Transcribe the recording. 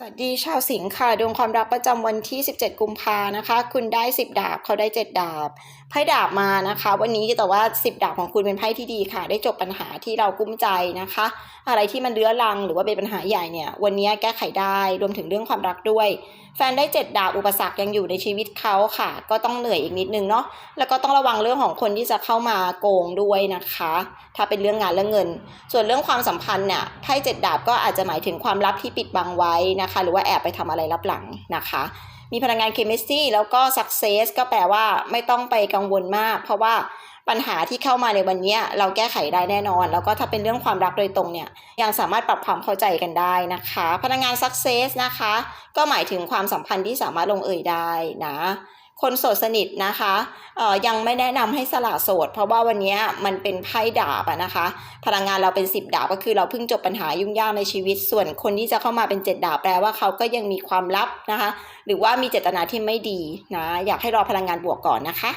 สวัสดีชาวสิงค์ค่ะดวงความรักประจำวันที่ 17 กุมภานะคะ คุณได้ 10 ดาบ เขาได้ 7 ดาบไพ่ดาบมานะคะ วันนี้แต่ว่า 10 ดาบของคุณเป็นไพ่ที่ดีค่ะ ได้จบปัญหาที่เรากุ้มใจนะคะ อะไรที่มันเรื้อรังหรือว่าเป็นปัญหาใหญ่เนี่ยวันนี้แก้ไขได้รวมถึงเรื่องความรักด้วย แฟนได้ 7 ดาบอุปสรรคยังอยู่ในชีวิตเขาค่ะ ก็ต้องเหนื่อยอีกนิดนึงเนาะแล้วก็ต้องระวังเรื่องของคนที่จะเข้ามาโกงด้วยนะคะ ถ้าเป็นเรื่องงานเรื่องเงิน ส่วนเรื่องความสัมพันธ์เนี่ยไพ่เจ็ดดาบก็อาจจะหมายถึงความลับที่ปิดบังไว้นะคะ หรือว่าแอบไปทำอะไรลับหลังนะคะ มีพลังงานเคมิสตรีแล้วก็ success ก็แปลว่าไม่ต้องไปกังวลมาก เพราะว่าปัญหาที่เข้ามาในวันนี้เราแก้ไขได้แน่นอน แล้วก็ถ้าเป็นเรื่องความรักโดยตรงเนี่ยยังสามารถปรับความเข้าใจกันได้นะคะ พลังงาน success นะคะ ก็หมายถึงความสัมพันธ์ที่สามารถลงเอยได้นะ คนโสดสนิทนะคะเอ่อยังไม่แนะนำให้สละโสด เพราะว่าวันนี้มันเป็นไพ่ดาบนะคะ พลังงานเราเป็น 10 ดาบก็คือเราเพิ่งจบปัญหายุ่งยากในชีวิต ส่วนคนที่จะเข้ามาเป็น 7 ดาบแปลว่าเขาก็ยังมีความลับนะคะ หรือว่ามีเจตนาที่ไม่ดีนะ อยากให้รอพลังงานบวกก่อนนะคะ